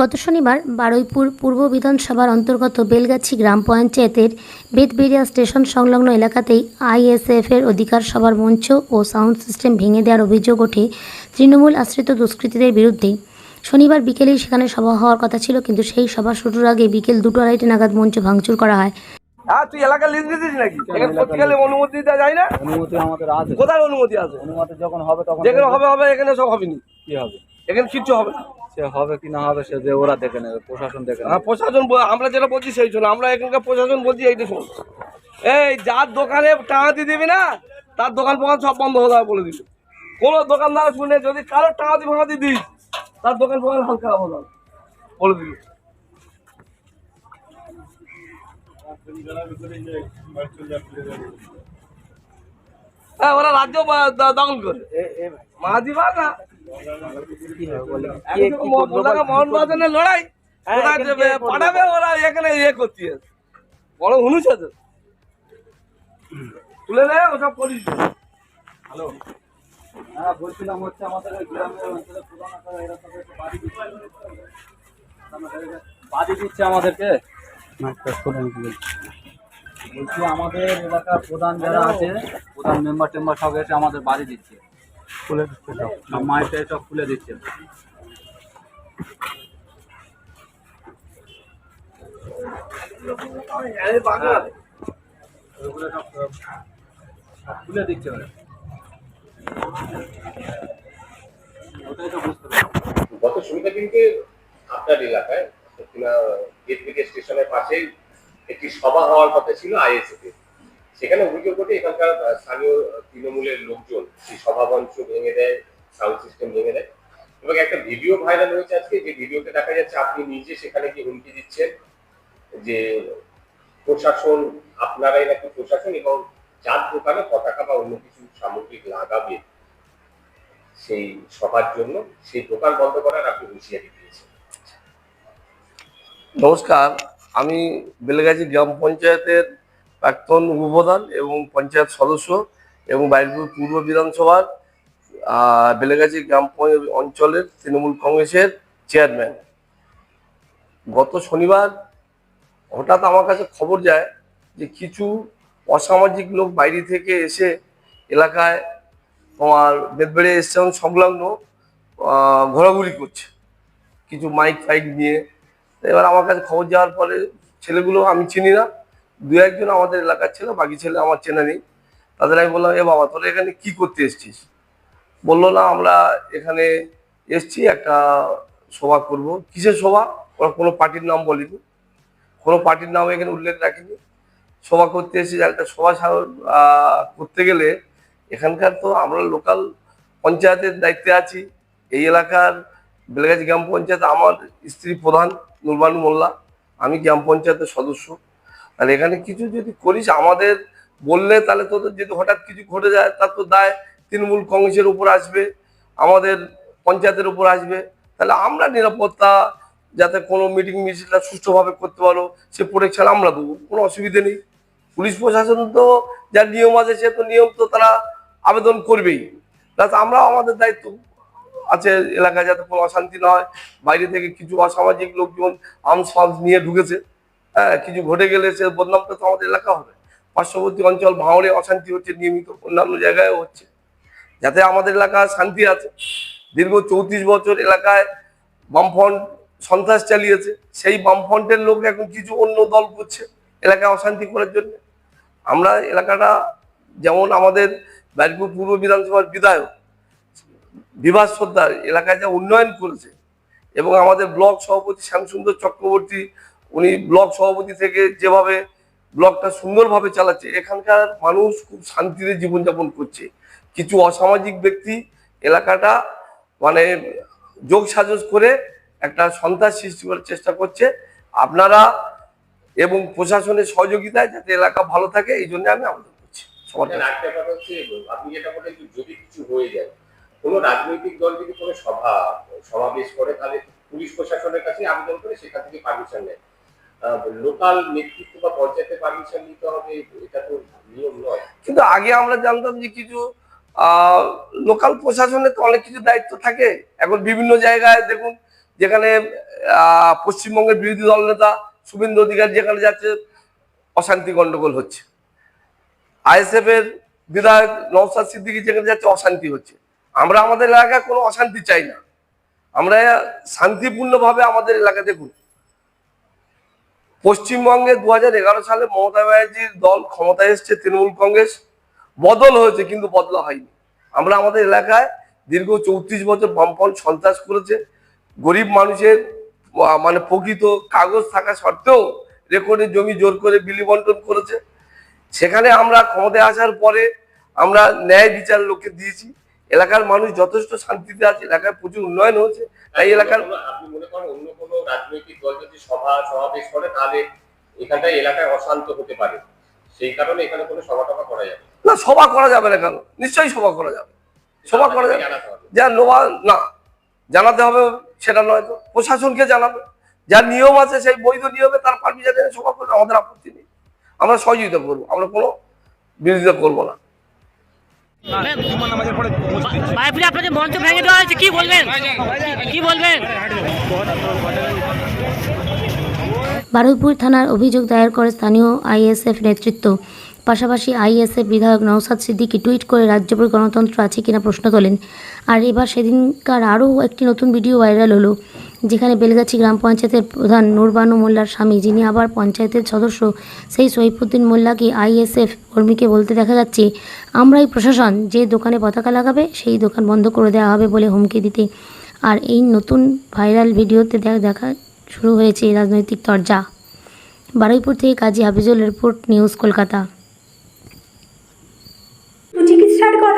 গত শনিবার বারুইপুর পূর্ব বিধানসভার অন্তর্গত বেলগাছি গ্রাম পঞ্চায়েতের বেতবেড়িয়া স্টেশন সংলগ্ন এলাকাতেই আইএসএফের অধিকার সভার মঞ্চ ও সাউন্ড সিস্টেম ভেঙে দেওয়ার অভিযোগ ওঠে তৃণমূল আশ্রিত দুষ্কৃতীদের বিরুদ্ধে। শনিবার বিকেলেই সেখানে সভা হওয়ার কথা ছিল, কিন্তু সেই সভা শুরুর আগে বিকেল দুটো আড়াইটে নাগাদ মঞ্চ ভাঙচুর করা হয়। হ্যাঁ তুই এলাকার লিস্ট দিছিস নাকি? এখানে পত্রিকালে অনুমতি দিতে যায় না? অনুমতি আমাদের আছে। কোথায় অনুমতি আছে? অনুমতি যখন হবে তখন যেখানে হবে হবে এখানে সব হবে নি কি হবে? এখানে কিচ্ছু হবে না। সে হবে কি না হবে সে যে ওরা দেখে নেবে প্রশাসন দেখে হ্যাঁ প্রশাসন আমরা যেটা বলছি সেই শোনো আমরা এখানকার প্রশাসন বলছি এইটা শোন এই যার দোকানে টাকা দিয়ে দিবি না তার দোকান ফোকান সব বন্ধ হয়ে যাবে বলে দিল কোনো দোকানদার শুনে যদি কারও টাকা দিয়ে ভাঙা দিয়ে দিস তার দোকান ফোকান হালকা যাবে বলে দিল হ্যাঁ ওরা রাজ্য দখল করে। মাহাদিবা না? লড়াই। পাঠাবে ওরা এখানে ইয়ে করতে বড় হুনুস আছে। তুলে নেয় ওসব করিস না। হ্যাঁ বলছিলাম হচ্ছে আমাদের গ্রামের অঞ্চলে প্রধান এরা সব একটু বাড়ি দিচ্ছে। আমাদেরকে- বাড়ি দিচ্ছে আমাদেরকে। বলছি আমাদের এলাকার প্রধান যারা আছে প্রধান মেম্বার টেম্বার সব এসে আমাদের বাড়ি দিচ্ছে। খুলে দিচ্ছে সব। মাইটা সব খুলে দিচ্ছে খুলে দিচ্ছে। ওটাই তো বুঝতে পারছি গত শনিবার দিনকে আপনার এলাকায় কিনা গেটবিকে স্টেশনের পাশেই একটি সভা হওয়ার কথা ছিল আইএসএফ সেখানে অভিযোগ ওঠে, এখানকার স্থানীয় তৃণমূলের লোকজন সেই সভা মঞ্চ ভেঙে দেয়, সাউন্ড সিস্টেম ভেঙে দেয়। এবং একটা ভিডিও ভাইরাল হয়েছে আজকে, যে ভিডিওতে দেখা যাচ্ছে আপনি নিজে সেখানে গিয়ে হুমকি দিচ্ছেন যে প্রশাসন, আপনারাই নাকি প্রশাসন এবং যার দোকানে পতাকা বা অন্য কিছু সামগ্রিক লাগাবে সেই সবার জন্য, সেই দোকান বন্ধ করার আপনি হুঁশিয়ারি দিয়েছেন। নমস্কার, আমি বেলগাছি গ্রাম পঞ্চায়েতের প্রাক্তন উপপ্রধান এবং পঞ্চায়েত সদস্য এবং বাইরপুর পূর্ব বিধানসভার বেলেগাছি গ্রাম অঞ্চলের তৃণমূল কংগ্রেসের চেয়ারম্যান। গত শনিবার হঠাৎ আমার কাছে খবর যায় যে কিছু অসামাজিক লোক বাইরে থেকে এসে এলাকায় তোমার বেদবেড়ে স্টেশন সংলগ্ন ঘোরাঘুরি করছে। কিছু মাইক ফাইক নিয়ে এবার আমার কাছে খবর যাওয়ার পরে ছেলেগুলো আমি চিনি না। দু একজন আমাদের এলাকার ছিল, বাকি ছেলে আমার চেনা নেই। তাদের আমি বললাম, এ বাবা, তোরা এখানে কি করতে এসছিস? বলল, না, আমরা এখানে এসছি একটা সভা করব। কিসের সভা? ওরা কোনো পার্টির নাম বলিনি। কোনো পার্টির নাম এখানে উল্লেখ রাখিনি। সভা করতে এসেছি, একটা সভা করতে গেলে এখানকার তো আমরা লোকাল পঞ্চায়েতের দায়িত্বে আছি। এই এলাকার বেলগাছি গ্রাম পঞ্চায়েত আমার স্ত্রী প্রধান। নুরবানু মোল্লা, আমি গ্রাম পঞ্চায়েতের সদস্য। আর এখানে কিছু যদি করিস, আমাদের বললে তাহলে তোদের যদি হঠাৎ কিছু ঘটে যায়, তার তো দায় তৃণমূল কংগ্রেসের উপর আসবে, আমাদের পঞ্চায়েতের উপর আসবে। তাহলে আমরা নিরাপত্তা যাতে কোনো মিটিং মিছিলটা সুষ্ঠুভাবে করতে পারো, সে প্রোটেকশন আমরা দেবো, কোনো অসুবিধে নেই। পুলিশ প্রশাসন তো যার নিয়ম আছে, সে তো নিয়ম তো তারা আবেদন করবেই। প্লাস আমরাও আমাদের দায়িত্ব। আছে, এলাকায় যাতে কোনো অশান্তি না হয়। বাইরে থেকে কিছু অসামাজিক লোকজন, আর্মস ফার্মস নিয়ে ঢুকেছে। হ্যাঁ কিছু ঘটে গেলে সে বদনামটা তো আমাদের এলাকা হবে। পার্শ্ববর্তী অঞ্চল ভাঙড়ে অশান্তি হচ্ছে, নিয়মিত অন্যান্য জায়গায়ও হচ্ছে। যাতে আমাদের এলাকায় শান্তি আছে। দীর্ঘ চৌত্রিশ বছর এলাকায় বামফ্রন্ট সন্ত্রাস চালিয়েছে। সেই বামফ্রন্টের লোক এখন কিছু অন্য দল করছে এলাকায় অশান্তি করার জন্য। আমরা এলাকাটা যেমন আমাদের ব্যারিপুর পূর্ব বিধানসভার বিধায়ক বিভাস সর্দার এলাকায় যা উন্নয়ন করেছে এবং আমাদের ব্লক সভাপতি শ্যামসুন্দর চক্রবর্তী, উনি ব্লক সভাপতি থেকে যেভাবে ব্লকটা সুন্দরভাবে চালাচ্ছে, এখানকার মানুষ খুব শান্তিতে জীবনযাপন করছে। কিছু অসামাজিক ব্যক্তি এলাকাটা মানে যোগ সাজস করে একটা সন্ত্রাস সৃষ্টি করার চেষ্টা করছে। আপনারা এবং প্রশাসনের সহযোগিতায় যাতে এলাকা ভালো থাকে, এই জন্য আমি আবেদন করছি। সবার আপনি যেটা বলেন যদি কিছু হয়ে যায় কোনো রাজনৈতিক দল যদি কোনো সভা, সমাবেশ করে, তাহলে পুলিশ প্রশাসনের কাছে আবেদন করে সেখান থেকে পারমিশন নেয়। লোকাল নেতৃত্ব বা পঞ্চায়েতে পারমিশন নিতে হবে, এটা তো নিয়ম নয়। কিন্তু আগে আমরা জানতাম যে কিছু লোকাল প্রশাসনের তো অনেক কিছু দায়িত্ব থাকে। এখন বিভিন্ন জায়গায় দেখুন, যেখানে পশ্চিমবঙ্গের বিরোধী দল নেতা শুভেন্দু অধিকারী যেখানে যাচ্ছে, অশান্তি গন্ডগোল হচ্ছে। আইএসএফ এর বিধায়ক নওসাদ সিদ্দিকি যেখানে যাচ্ছে, অশান্তি হচ্ছে। আমরা আমাদের এলাকায় কোনো অশান্তি চাই না। আমরা শান্তিপূর্ণভাবে আমাদের এলাকা দেখুন। পশ্চিমবঙ্গে দু হাজার এগারো সালে মমতা ব্যানার্জির দল ক্ষমতায় এসছে, তৃণমূল কংগ্রেস। বদল হয়েছে কিন্তু বদলা হয়নি। আমরা আমাদের এলাকায় দীর্ঘ চৌত্রিশ বছর বামপন সন্ত্রাস করেছে। গরিব মানুষের মানে প্রকৃত কাগজ থাকা সত্ত্বেও রেকর্ডে জমি জোর করে বিলি বন্টন করেছে। সেখানে আমরা ক্ষমতায় আসার পরে আমরা ন্যায় বিচার লোককে দিয়েছি। এলাকার মানুষ যথেষ্ট শান্তিতে আছে এলাকায় প্রচুর উন্নয়ন হয়েছে তাই এলাকার আপনি মনে করেন অন্য কোনো রাজনৈতিক দল যদি সভা সমাবেশ করে তাহলে এখানটায় এলাকায় অশান্ত হতে পারে। সেই কারণে এখানে কোনো সভা টভা করা যাবে না। সভা করা যাবে না কেন? নিশ্চয়ই সভা করা যাবে। সভা করা যাবে। যা নোয়া না জানাতে হবে সেটা নয় তো। প্রশাসনকে জানাবে। যার নিয়ম আছে সেই বৈধ নিয়মে তার পারমিশনে সভা করবে আমাদের আপত্তি নেই। আমরা সহযোগিতা করব আমরা কোনো বিরোধিতা করব না। বাইফুলে আপনাদের মঞ্চ ভেঙে দেওয়া হয়েছে, কি বলবেন? কি বলবেন? থানার অভিযোগ দায়ের করে স্থানীয় আইএসএফ নেতৃত্ব। পাশাপাশি আইএসএফ বিধায়ক নওসাদ সিদ্দিকি টুইট করে রাজ্যপুর গণতন্ত্র আছে কিনা প্রশ্ন তোলেন। আর এবার সেদিনকার আরও একটি নতুন ভিডিও ভাইরাল হলো, যেখানে বেলগাছি গ্রাম পঞ্চায়েতের প্রধান নুরবানু মোল্লার স্বামী, যিনি আবার পঞ্চায়েতের সদস্য, সেই সৈফুদ্দিন মোল্লাকে আইএসএফ কর্মীকে বলতে দেখা যাচ্ছে, আমরাই প্রশাসন, যে দোকানে পতাকা লাগাবে, সেই দোকান বন্ধ করে দেওয়া হবে বলে হুমকি দিতে। আর এই নতুন ভাইরাল ভিডিওতে দেখা শুরু হয়েছে রাজনৈতিক তরজা। বারুইপুর থেকে কাজী হাফিজুল রিপোর্ট, নিউজ কলকাতা চিকিৎসার কথা